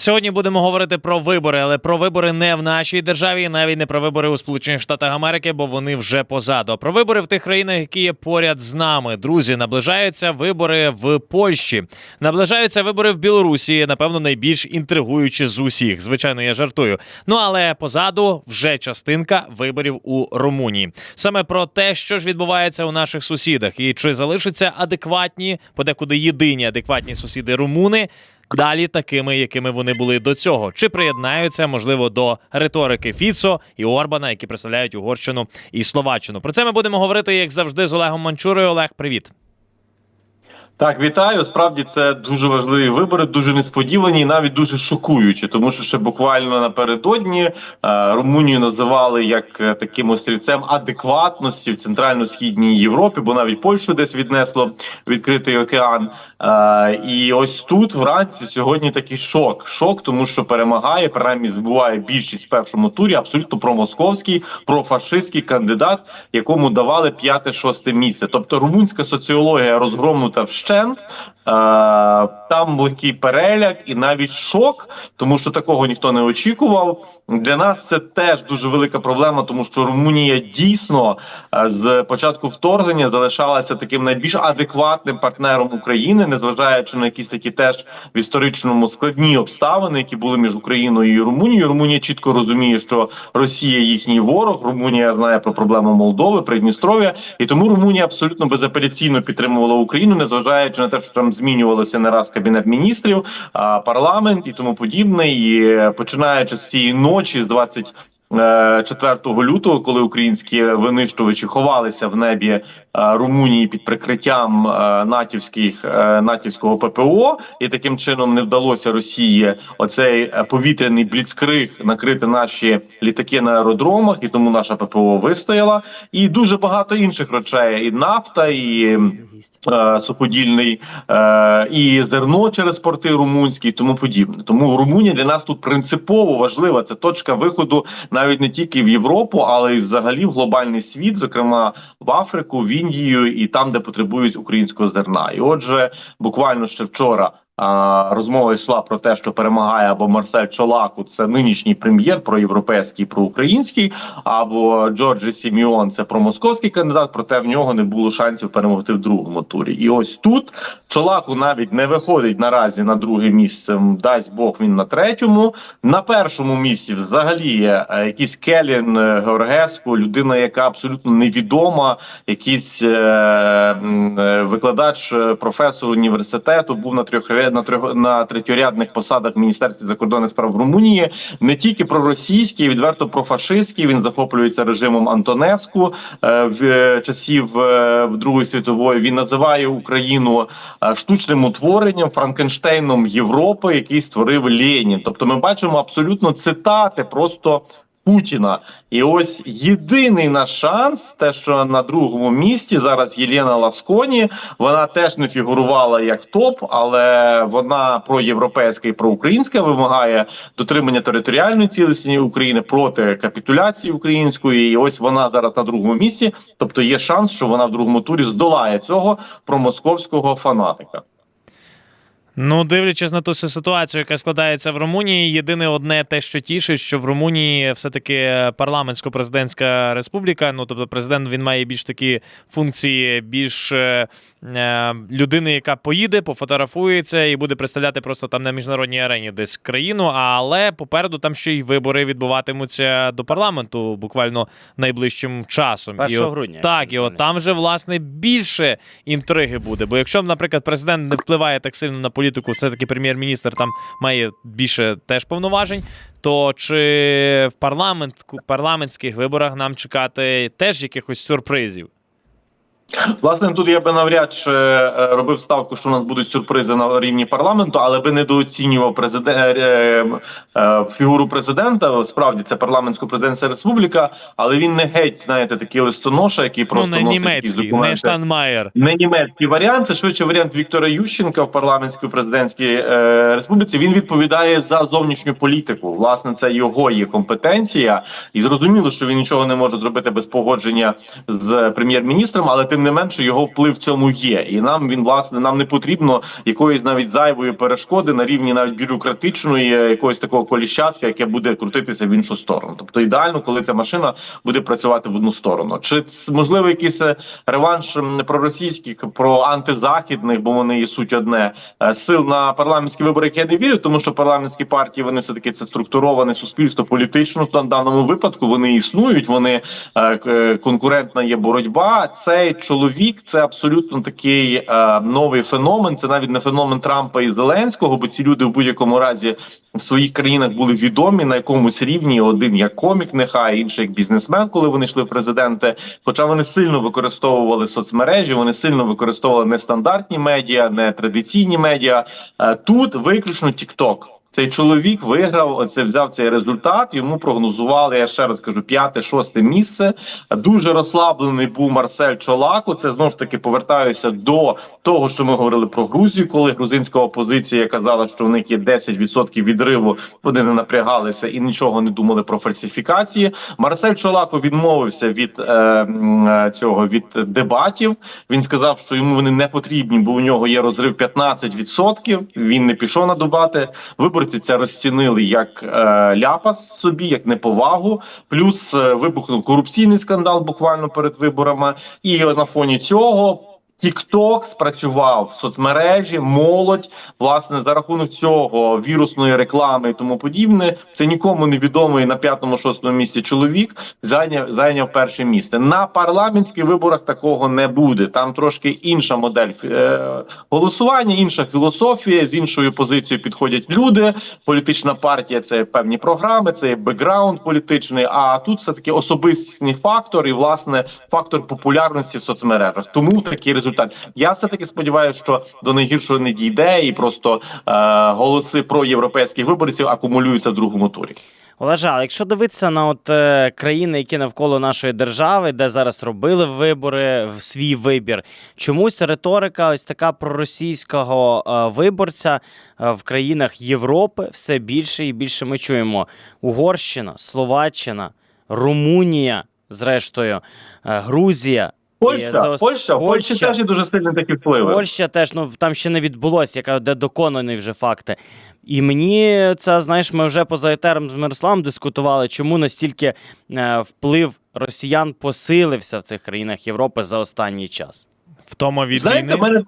Сьогодні будемо говорити про вибори, але про вибори не в нашій державі, і навіть не про вибори у Сполучених Штатах Америки, бо вони вже позаду. Про вибори в тих країнах, які є поряд з нами. Друзі, наближаються вибори в Польщі, наближаються вибори в Білорусі. Напевно, найбільш інтригуючі з усіх. Звичайно, я жартую. Ну але позаду вже частинка виборів у Румунії. Саме про те, що ж відбувається у наших сусідах, і чи залишаться адекватні, подекуди єдині адекватні сусіди румуни. Далі такими, якими вони були до цього, чи приєднаються можливо до риторики Фіцо і Орбана, які представляють Угорщину і Словаччину. Про це ми будемо говорити як завжди з Олегом Манчурою. Олег, привіт. Так, вітаю. Справді це дуже важливі вибори, дуже несподівані і навіть дуже шокуючі, тому що ще буквально напередодні е, Румунію називали як е, таким острівцем адекватності в центрально-східній Європі, бо навіть Польщу десь віднесло відкритий океан. Е, і ось тут вранці сьогодні такий шок. Шок, тому що перемагає, принаймні збиває більшість в першому турі. Абсолютно промосковський, профашистський кандидат, якому давали п'яте-шосте місце. Тобто румунська соціологія розгромнута вщент. Е, Там легкий переляк і навіть шок, тому що такого ніхто не очікував. Для нас це теж дуже велика проблема, тому що Румунія дійсно е, з початку вторгнення залишалася таким найбільш адекватним партнером України, незважаючи на якісь такі теж в історичному складні обставини, які були між Україною і Румунією. Румунія чітко розуміє, що Росія їхній ворог. Румунія знає про проблему Молдови, Придністров'я, і тому Румунія абсолютно безапеляційно підтримувала Україну, незважаючи на те, що там змінювалося не раз кабінет міністрів, парламент і тому подібне. І починаючи з цієї ночі, з 20 е, 4 лютого, коли українські винищувачі ховалися в небі е, Румунії під прикриттям е, натівських е, натівського ППО, і таким чином не вдалося Росії оцей е, повітряний бліцкриг накрити наші літаки на аеродромах, і тому наша ППО вистояла. І дуже багато інших речей: і нафта, і е, суходільний, е, і зерно через порти румунські, і тому подібне. Тому Румунія для нас тут принципово важлива. Це точка виходу навіть не тільки в Європу, але й взагалі в глобальний світ, зокрема в Африку, в Індію і там, де потребують українського зерна. І отже, буквально ще вчора. Розмова йшла про те, що перемагає або Марсель Чолаку, це нинішній прем'єр проєвропейський, проукраїнський, або Джорджі Сіміон, це промосковський кандидат. Проте в нього не було шансів перемогти в другому турі. І ось тут Чолаку навіть не виходить наразі на друге місце. Дасть Бог він на третьому. На першому місці взагалі е, якийсь Келін е, Георгеску, людина, яка абсолютно невідома, якийсь е, е, викладач, професор університету, був на трьох на трьох на третьорядних посадах в міністерстві закордонних справ Румунії. Не тільки проросійський, відверто профашистський. Він захоплюється режимом Антонеску е, в е, часів е, Другої світової. Він називає Україну штучним утворенням Франкенштейном Європи, який створив Ленін. Тобто, ми бачимо абсолютно цитати просто. Путіна, і ось єдиний наш шанс, те, що на другому місці зараз Єлена Ласконі, вона теж не фігурувала як топ, але вона проєвропейська і проукраїнська вимагає дотримання територіальної цілісності України проти капітуляції української. І ось вона зараз на другому місці. Тобто є шанс, що вона в другому турі здолає цього промосковського фанатика. Ну, дивлячись на ту ситуацію, яка складається в Румунії, єдине одне те, що тішить, що в Румунії все-таки парламентсько-президентська республіка. Ну тобто, президент він має більш такі функції, більш е, е, людини, яка поїде, пофотографується і буде представляти просто там на міжнародній арені десь країну. Але попереду там ще й вибори відбуватимуться до парламенту буквально найближчим часом. 1 І от- грудня, Так, і от там вже власне більше інтриги буде. Бо якщо, наприклад, президент не впливає так сильно на політику, все таки прем'єр-міністр там має більше теж повноважень. То чи в парламент парламентських виборах нам чекати теж якихось сюрпризів? Власне, тут я би навряд чи е, робив ставку, що у нас будуть сюрпризи на рівні парламенту, але би недооцінював президент е, е, фігуру президента. Справді це парламентсько-президентська республіка, але він не геть, знаєте, такий листоноша, який просто ну, не носить німецький, не. Штанмаєр. Не німецький варіант, це швидше варіант Віктора Ющенка в парламентській президентській республіці. Він відповідає за зовнішню політику. Власне, це його є компетенція, і зрозуміло, що він нічого не може зробити без погодження з прем'єр-міністром, але тим тим не менше його вплив в цьому є. І нам він власне нам не потрібно якоїсь навіть зайвої перешкоди на рівні навіть бюрократичної, е, якогось такого коліщатка, яке буде крутитися в іншу сторону. Тобто ідеально, коли ця машина буде працювати в одну сторону. Чи можливо якийсь е, реванш м, проросійських, про антизахідних, бо вони є суть одне е, сил на парламентські вибори, які я не вірю, тому що парламентські партії вони все таки це структуроване суспільство політично. В даному випадку вони існують. Вони конкурентна є боротьба. Цей чоловік це абсолютно такий е, новий феномен. Це навіть не феномен Трампа і Зеленського, бо ці люди в будь-якому разі в своїх країнах були відомі на якомусь рівні. Один як комік, нехай інший як бізнесмен, коли вони йшли в президенти. Хоча вони сильно використовували соцмережі, вони сильно використовували нестандартні медіа, не традиційні медіа. Е, Тут виключно TikTok. Цей чоловік виграв, оце взяв цей результат. Йому прогнозували. Я ще раз кажу, п'яте, шосте місце. Дуже розслаблений був Марсель Чолако. Це знову ж таки повертаюся до того, що ми говорили про Грузію, коли грузинська опозиція казала, що в них є 10% відриву. Вони не напрягалися і нічого не думали про фальсифікації. Марсель Чолако відмовився від е, е, цього від дебатів. Він сказав, що йому вони не потрібні, бо у нього є розрив 15%. Він не пішов на дебати. Виборці це розцінили як е, ляпас собі, як неповагу. Плюс е, вибухнув корупційний скандал буквально перед виборами. І на фоні цього. TikTok спрацював в соцмережі, молодь, власне, за рахунок цього вірусної реклами і тому подібне. Це нікому не відомий на п'ятому шостому місці чоловік зайняв зайняв перше місце. На парламентських виборах такого не буде. Там трошки інша модель е, голосування, інша філософія. З іншою позицією підходять люди. Політична партія це певні програми, це бекграунд політичний. А тут все таки особистісний фактор і власне фактор популярності в соцмережах. Тому такий результат. Я все таки сподіваюся, що до найгіршого не дійде, і просто е, голоси про європейських виборців акумулюються в другому турі. Олеже, але якщо дивитися на от е, країни, які навколо нашої держави, де зараз робили вибори в свій вибір, чомусь риторика, ось така проросійського е, виборця е, в країнах Європи все більше і більше ми чуємо. Угорщина, Словаччина, Румунія, зрештою, е, Грузія. Польща, за ос- Польща, в Польщі Польща. теж є дуже сильні такі впливи. Польща теж ну там ще не відбулося, яка де доконані вже факти. І мені це знаєш, ми вже поза етером з Мирославом дискутували, чому настільки е, вплив росіян посилився в цих країнах Європи за останній час. Втома від Знаєте, війни. в мене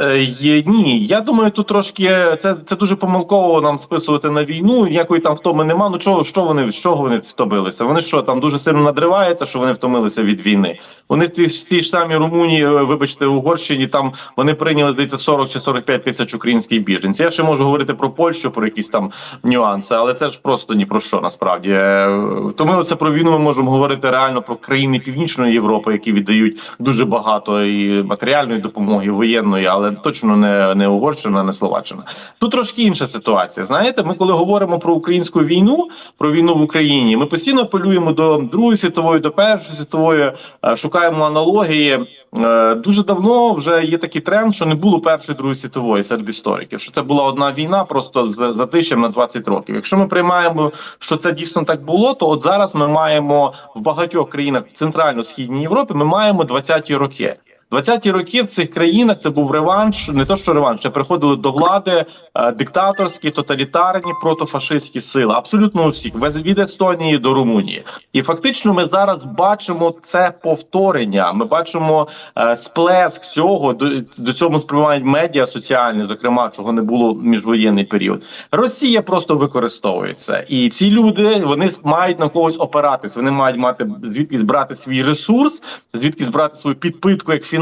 е, ні. Я думаю, тут трошки це, це дуже помилково нам списувати на війну. Ніякої там втоми нема. Ну чого що вони чого вони втомилися? Вони що там дуже сильно надриваються, що вони втомилися від війни. Вони ті, ж- ті ж самі Румунії, е, вибачте, Угорщині там вони прийняли здається 40 чи 45 тисяч українських біженців. Я ще можу говорити про Польщу, про якісь там нюанси, але це ж просто ні про що насправді. Е, Втомилися про війну. Ми можемо говорити реально про країни Північної Європи, які віддають дуже багато і матеріальної допомоги, і воєнної, але точно не, не Угорщина, не Словаччина. Тут трошки інша ситуація. Знаєте, ми коли говоримо про українську війну, про війну в Україні, ми постійно апелюємо до Другої світової, до Першої світової, е, шукаємо аналогії. Е, Дуже давно вже є такий тренд, що не було першої другої світової серед істориків. Що це була одна війна, просто з затишем на 20 років. Якщо ми приймаємо, що це дійсно так було, то от зараз ми маємо в багатьох країнах в центрально-східній Європі. Ми маємо 20-ті роки. 20-ті роки в цих країнах це був реванш, не то що реванш, ще приходили до влади е, диктаторські, тоталітарні, протофашистські сили. Абсолютно у Вез- від Естонії до Румунії. І фактично ми зараз бачимо це повторення. Ми бачимо е, сплеск цього до, до цього сприймають медіа соціальні, зокрема, чого не було в міжвоєнний період. Росія просто використовує це, і ці люди вони мають на когось опиратись. Вони мають мати звідки збрати свій ресурс, звідки збрати свою підпитку як фінансову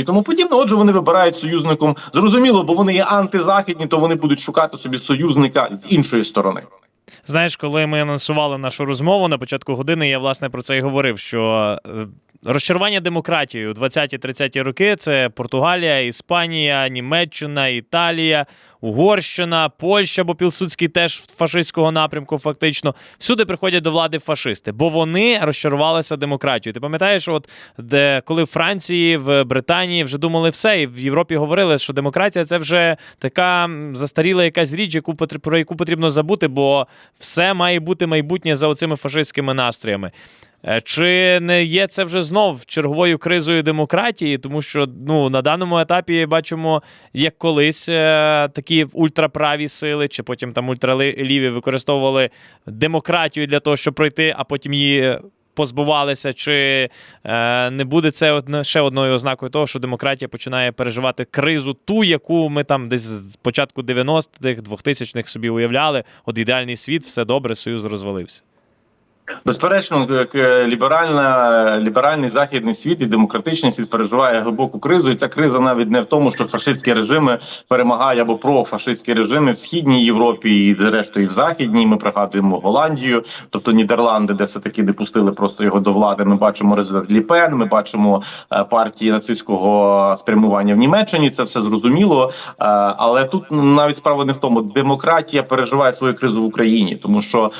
і тому подібне. Отже, вони вибирають союзником. Зрозуміло, бо вони є антизахідні, то вони будуть шукати собі союзника з іншої сторони. Знаєш, коли ми анонсували нашу розмову на початку години, я власне про це і говорив. Що е, розчарування демократією у 20-30 роки це Португалія, Іспанія, Німеччина, Італія, Угорщина, Польща, бо Пілсудський теж фашистського напрямку, фактично. Всюди приходять до влади фашисти, бо вони розчарувалися демократією. Ти пам'ятаєш, от де коли в Франції, в Британії вже думали все, і в Європі говорили, що демократія це вже така застаріла якась річ, яку про яку потрібно забути, бо все має бути майбутнє за оцими фашистськими настроями. Е, Чи не є це вже знов черговою кризою демократії? Тому що ну на даному етапі бачимо, як колись е, такі ультраправі сили, чи потім там ультраліві використовували демократію для того, щоб пройти, а потім її позбувалися. Чи е, не буде це одне- ще одною ознакою того, що демократія починає переживати кризу, ту, яку ми там десь з початку 90-х, 2000-х собі уявляли? От ідеальний світ, все добре, союз розвалився. Безперечно, е, ліберальна, ліберальний західний світ і демократичний світ переживає глибоку кризу, і ця криза навіть не в тому, що фашистські режими перемагають або профашистські режими в східній Європі і зрештою в західній. Ми пригадуємо Голландію, тобто Нідерланди, де все таки не пустили просто його до влади. Ми бачимо результат Ліпен. Ми бачимо е, партії нацистського спрямування в Німеччині. Це все зрозуміло. Е, Але тут навіть справа не в тому, демократія переживає свою кризу в Україні, тому що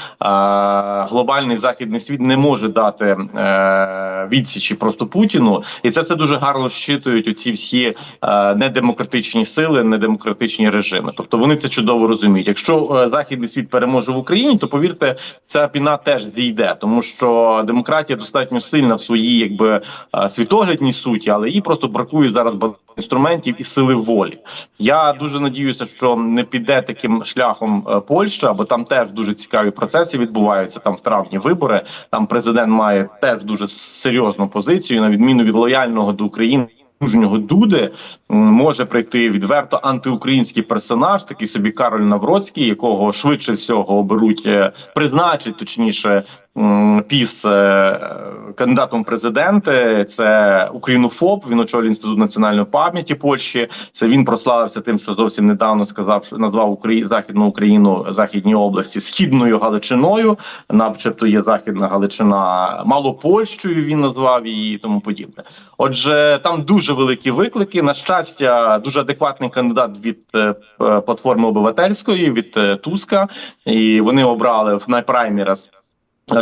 глобальний західний світ не може дати е, відсічі просто Путіну, і це все дуже гарно щитують оці всі е, недемократичні сили, недемократичні режими. Тобто вони це чудово розуміють. Якщо е, західний світ переможе в Україні, то повірте, ця піна теж зійде, тому що демократія достатньо сильна в своїй, якби е, світоглядній суті, але їй просто бракує зараз інструментів і сили волі. Я дуже надіюся, що не піде таким шляхом е, Польща, бо там теж дуже цікаві процеси відбуваються. Там в травні вибори. Там президент має теж дуже серйозну позицію, на відміну від лояльного до України. Мужнього Дуди може прийти відверто антиукраїнський персонаж, такий собі Кароль Навроцький, якого швидше всього оберуть, е, призначить точніше піс е, кандидатом в президенти. Це українофоб. Він очолює інститут національної пам'яті Польщі. Це він прославився тим, що зовсім недавно сказав, що назвав Украї... Західну Україну Західній області східною Галичиною. Начебто є Західна Галичина Малопольщею. Він назвав її тому подібне. Отже, там дуже великі виклики. На щастя, дуже адекватний кандидат від е, платформи обивательської від е, Туска, і вони обрали в найпраймірас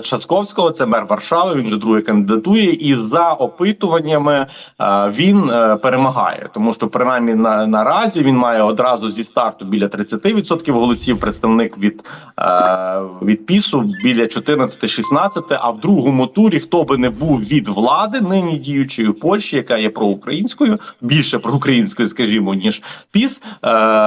Часковського, це мер Варшави. Він вже друге кандидатує, і за опитуваннями е, він е, перемагає, тому що принаймні на наразі він має одразу зі старту біля 30% голосів. Представник від, е, від пісу біля 14-16, А в другому турі хто би не був від влади, нині діючої Польщі, яка є проукраїнською, більше проукраїнською, скажімо, ніж піс.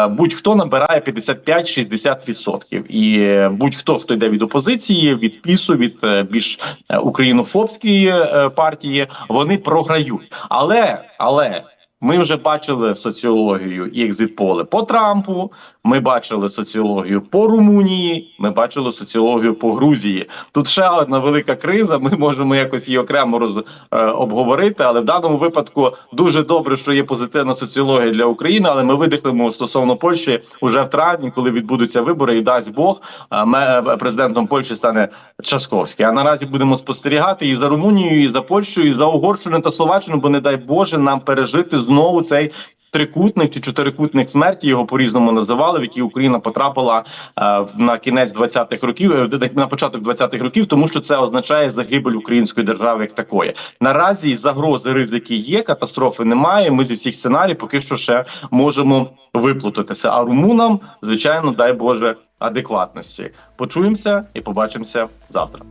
Будь-хто набирає 55-60%. І будь-хто хто йде від опозиції, від пісу, від е, більш е, українофобської е, партії, вони програють. Але але. Ми вже бачили соціологію і екзитполи по Трампу. Ми бачили соціологію по Румунії. Ми бачили соціологію по Грузії. Тут ще одна велика криза. Ми можемо якось її окремо роз е, обговорити. Але в даному випадку дуже добре, що є позитивна соціологія для України. Але ми видихнемо стосовно Польщі уже в травні, коли відбудуться вибори, і дасть Бог е, ме- е, президентом Польщі стане Часковський. А наразі будемо спостерігати і за Румунією, і за Польщею, і за Угорщину та Словаччину, бо не дай Боже нам пережити знову цей. Трикутник чи чотирикутник смерті його по різному називали, в який Україна потрапила е, на кінець 20-х років, е, на початок 20-х років, тому що це означає загибель української держави як такої. Наразі загрози, ризики є, катастрофи немає. Ми зі всіх сценарій поки що ще можемо виплутатися. А румунам, звичайно, дай Боже, адекватності. Почуємося і побачимося завтра.